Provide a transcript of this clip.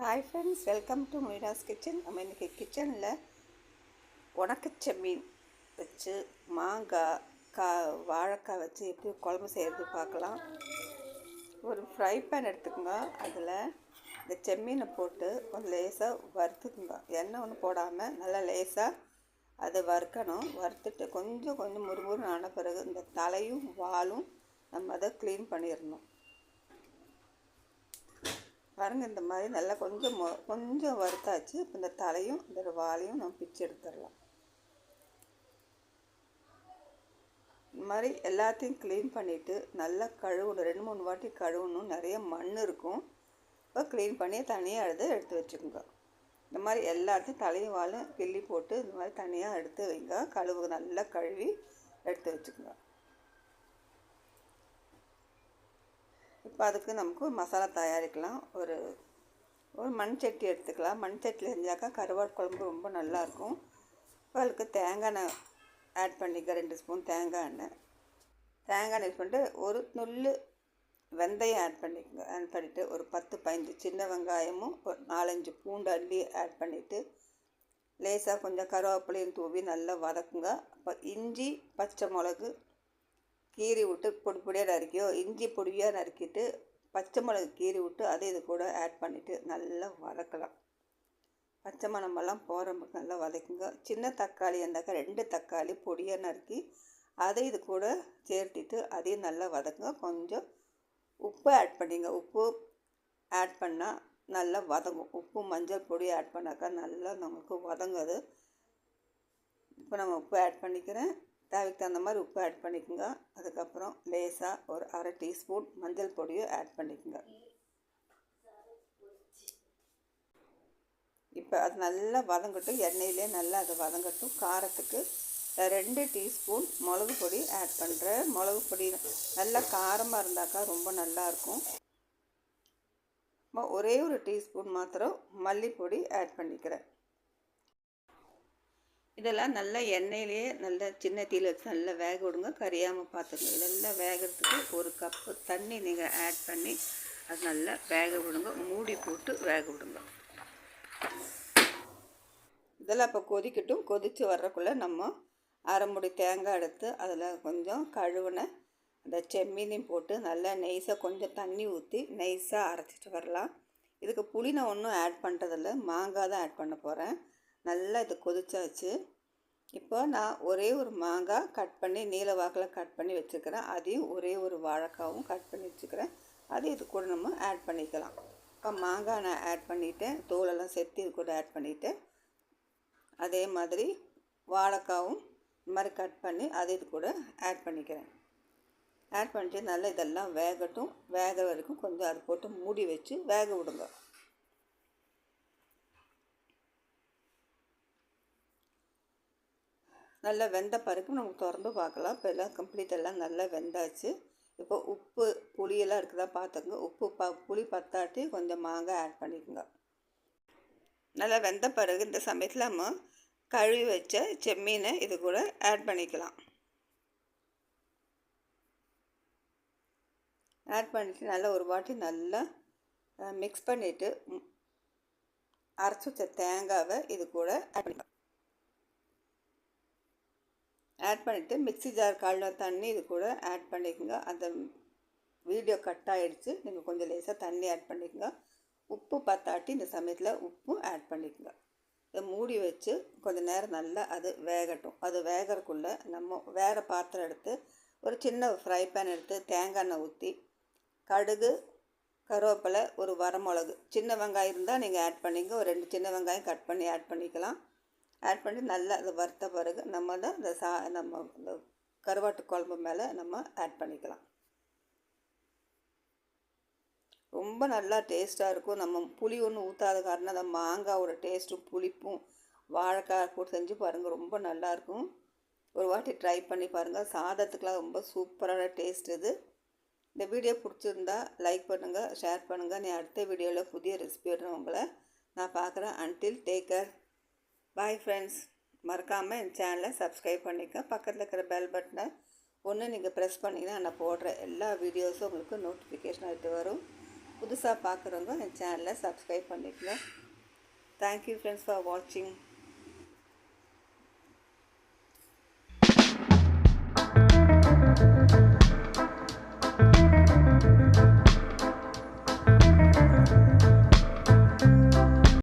Hi friends welcome to Meena's kitchen நம்ம இன்றைக்கி கிச்சனில் உணக்கச்சமீன் வச்சு மாங்காய் கா வாழைக்காய் வச்சு எப்படி குழம்பு செய்கிறது பார்க்கலாம். ஒரு ஃப்ரை பேன் எடுத்துக்கோங்க. அதில் இந்த செம்மீனை போட்டு கொஞ்சம் லேசாக வறுத்துக்குங்க. எண்ணெய் ஒன்று போடாமல் நல்லா லேசாக அதை வறுக்கணும். வறுத்துட்டு கொஞ்சம் கொஞ்சம் முறுமுறுன்னு ஆன பிறகு இந்த தலையும் வாலும் நம்ம அதை க்ளீன் பண்ணிடணும். பாருங்கள் இந்த மாதிரி நல்லா கொஞ்சம் மொ கொஞ்சம் வறுத்தாச்சு. இப்போ இந்த தலையும் இந்த வாலையும் நம்ம பிச்சு எடுத்துடலாம். இந்த மாதிரி எல்லாத்தையும் க்ளீன் பண்ணிவிட்டு நல்லா கழுவணும். ரெண்டு மூணு வாட்டி கழுவணும். நிறைய மண் இருக்கும். இப்போ க்ளீன் பண்ணி தனியாக எடுத்து எடுத்து வச்சுக்கோங்க. இந்த மாதிரி எல்லாத்தையும் தலையும் வாலும் கிள்ளி போட்டு இந்த மாதிரி தனியாக எடுத்து வைங்க. கழுவு நல்லா கழுவி எடுத்து வச்சுக்கோங்க. இப்போ அதுக்கு நமக்கு ஒரு மசாலா தயாரிக்கலாம். ஒரு ஒரு மண் சட்டி எடுத்துக்கலாம். மண் சட்டியில் செஞ்சாக்கா கருவாடு குழம்பு ரொம்ப நல்லாயிருக்கும். இப்போ அதுக்கு தேங்காய் எண்ணெய் ஆட் பண்ணிக்க ரெண்டு ஸ்பூன் தேங்காய் எண்ணெய். தேங்காய் எண்ணெய் பண்ணிட்டு ஒரு நுல் வெந்தயம் ஆட் பண்ணிக்கோங்க. ஆட் பண்ணிவிட்டு ஒரு பத்து பதினஞ்சு சின்ன வெங்காயமும் ஒரு நாலஞ்சு பூண்டு அள்ளி ஆட் பண்ணிவிட்டு லேசாக கொஞ்சம் கருவேப்பிலையும் தூவி நல்லா வதக்குங்க. அப்போ இஞ்சி பச்சை மிளகு கீறி விட்டு பொடி பொடியாக நறுக்கியோ இஞ்சி பொடியாக நறுக்கிட்டு பச்சை மிளகு கீறி விட்டு அதை இது கூட ஆட் பண்ணிவிட்டு நல்லா வதக்கலாம். பச்சை மணமெல்லாம் போகிற நல்லா வதக்குங்க. சின்ன தக்காளி இருந்தாக்கா ரெண்டு தக்காளி பொடியாக நறுக்கி அதை இது கூட சேர்த்திட்டு அதையும் நல்லா வதக்குங்க. கொஞ்சம் உப்பு ஆட் பண்ணிங்க. உப்பு ஆட் பண்ணால் நல்லா வதங்கும். உப்பு மஞ்சள் பொடி ஆட் பண்ணாக்கா நல்லா நமக்கு வதங்குது. இப்போ நம்ம உப்பு ஆட் பண்ணிக்கிறேன். தேவைக்கு தகுந்த மாதிரி உப்பு ஆட் பண்ணிக்கோங்க. அதுக்கப்புறம் லேசாக ஒரு அரை டீஸ்பூன் மஞ்சள் பொடியும் ஆட் பண்ணிக்கோங்க. இப்போ அது நல்லா வதங்கட்டும். எண்ணெயிலே நல்லா அது வதங்கட்டும். காரத்துக்கு ரெண்டு டீஸ்பூன் மிளகு பொடி ஆட் பண்ணுறேன் மிளகு பொடி நல்லா காரமாக இருந்தாக்கா ரொம்ப நல்லாயிருக்கும் ஒரே ஒரு டீஸ்பூன் மாத்திரம் மல்லிப்பொடி ஆட் பண்ணிக்கிறேன். இதெல்லாம் நல்லா எண்ணெயிலேயே நல்லா சின்ன தீயில் வச்சு நல்லா வேக விடுங்க. கரியாமல் பார்த்துங்க இதெல்லாம் வேகிறதுக்கு ஒரு கப்பு தண்ணி நீங்கள் ஆட் பண்ணி அது நல்லா வேக விடுங்க. மூடி போட்டு வேக விடுங்க. இதெல்லாம் இப்போ கொதிக்கட்டும். கொதித்து வர்றக்குள்ளே நம்ம அரைமுடி தேங்காய் எடுத்து அதில் கொஞ்சம் கழுவின அந்த செம்மீனையும் போட்டு நல்லா நெய்ஸாக கொஞ்சம் தண்ணி ஊற்றி நெய்ஸாக அரைச்சிட்டு வரலாம். இதுக்கு புளி நான் ஒன்றும் ஆட் பண்ணுறதில்ல மாங்காய் தான் ஆட் பண்ண போகிறேன் நல்லா இது கொதிச்சாச்சு. இப்போ நான் ஒரே ஒரு மாங்காய் கட் பண்ணி நீல வாக்கில் கட் பண்ணி வச்சுக்கிறேன். அதையும் ஒரே ஒரு வாழைக்காவும் கட் பண்ணி வச்சுக்கிறேன். அது இது கூட நம்ம ஆட் பண்ணிக்கலாம். இப்போ மாங்காய் நான் ஆட் பண்ணிவிட்டேன் தோலெல்லாம் செத்து இது கூட ஆட் பண்ணிவிட்டேன் அதே மாதிரி வாழைக்காவும் இந்த மாதிரி கட் பண்ணி அது இது கூட ஆட் பண்ணிக்கிறேன். ஆட் பண்ணிட்டு நல்லா இதெல்லாம் வேகட்டும். வேக வரைக்கும் கொஞ்சம் அது போட்டு மூடி வச்சு வேக விடுங்க. நல்லா வெந்த பிறகு நம்ம திறந்து பார்க்கலாம். இப்போ எல்லாம் கம்ப்ளீட் எல்லாம் நல்லா வெந்தாச்சு. இப்போ உப்பு புளியெல்லாம் இருக்குதா பார்த்துக்கோங்க. உப்பு ப புளி பத்தாட்டி கொஞ்சம் மாங்காய் ஆட் பண்ணிக்கோங்க. நல்லா வெந்த பிறகு இந்த சமயத்தில் நம்ம கழுவி வச்ச செம்மீனை இது கூட ஆட் பண்ணிக்கலாம். ஆட் பண்ணிவிட்டு நல்லா ஒரு வாட்டி நல்லா மிக்ஸ் பண்ணிவிட்டு அரைச்சி வச்ச தேங்காவை இது கூட ஆட் பண்ணிக்கலாம். ஆட் பண்ணிவிட்டு மிக்ஸி ஜார் காலின தண்ணி இது கூட ஆட் பண்ணிக்கோங்க. அந்த வீடியோ கட் ஆகிடுச்சு நீங்கள் கொஞ்சம் லேசாக தண்ணி ஆட் பண்ணிக்கோங்க. உப்பு பத்தாட்டி இந்த சமயத்தில் உப்பும் ஆட் பண்ணிக்கோங்க. இதை மூடி வச்சு கொஞ்சம் நேரம் நல்லா அது வேகட்டும். அது வேகிறக்குள்ளே நம்ம வேறு பாத்திரம் எடுத்து ஒரு சின்ன ஃப்ரை பேன் எடுத்து தேங்காய் எண்ணெய் ஊற்றி கடுகு கருவேப்பிலை ஒரு வரமிளகு சின்ன வெங்காயம் இருந்தால் நீங்கள் ஆட் பண்ணிங்க ஒரு ரெண்டு சின்ன வெங்காயம் கட் பண்ணி ஆட் பண்ணிக்கலாம். ஆட் பண்ணி நல்லா அதை வறுத்த பிறகு நம்ம தான் இந்த சா நம்ம இந்த கருவாட்டு குழம்பு மேலே நம்ம ஆட் பண்ணிக்கலாம். ரொம்ப நல்லா டேஸ்ட்டாக இருக்கும். நம்ம புளி ஒன்றும் ஊற்றாத காரணம் அந்த மாங்காவோட டேஸ்ட்டும் புளிப்பும் வாழைக்காய் போட்டு செஞ்சு பாருங்கள் ரொம்ப நல்லாயிருக்கும் ஒரு வாட்டி ட்ரை பண்ணி பாருங்கள் சாதத்துக்கெலாம் ரொம்ப சூப்பரான டேஸ்ட் இது. இந்த வீடியோ பிடிச்சிருந்தா லைக் பண்ணுங்கள் ஷேர் பண்ணுங்கள் நீ அடுத்த வீடியோவில் புதிய ரெசிபி உங்களை நான் பார்க்குறேன். Until take care bye friends மறக்காமல் என் சேனலை சப்ஸ்கிரைப் பண்ணிக்க பக்கத்தில் இருக்கிற பெல் பட்டனை ஒன்று நீங்கள் ப்ரெஸ் பண்ணிங்கன்னா நான் போடுற எல்லா வீடியோஸும் உங்களுக்கு நோட்டிஃபிகேஷன் எடுத்து வரும். புதுசாக பார்க்குறவங்க என் சேனலை சப்ஸ்கிரைப் பண்ணிக்கங்க. தேங்க்யூ ஃப்ரெண்ட்ஸ் ஃபார் வாட்சிங்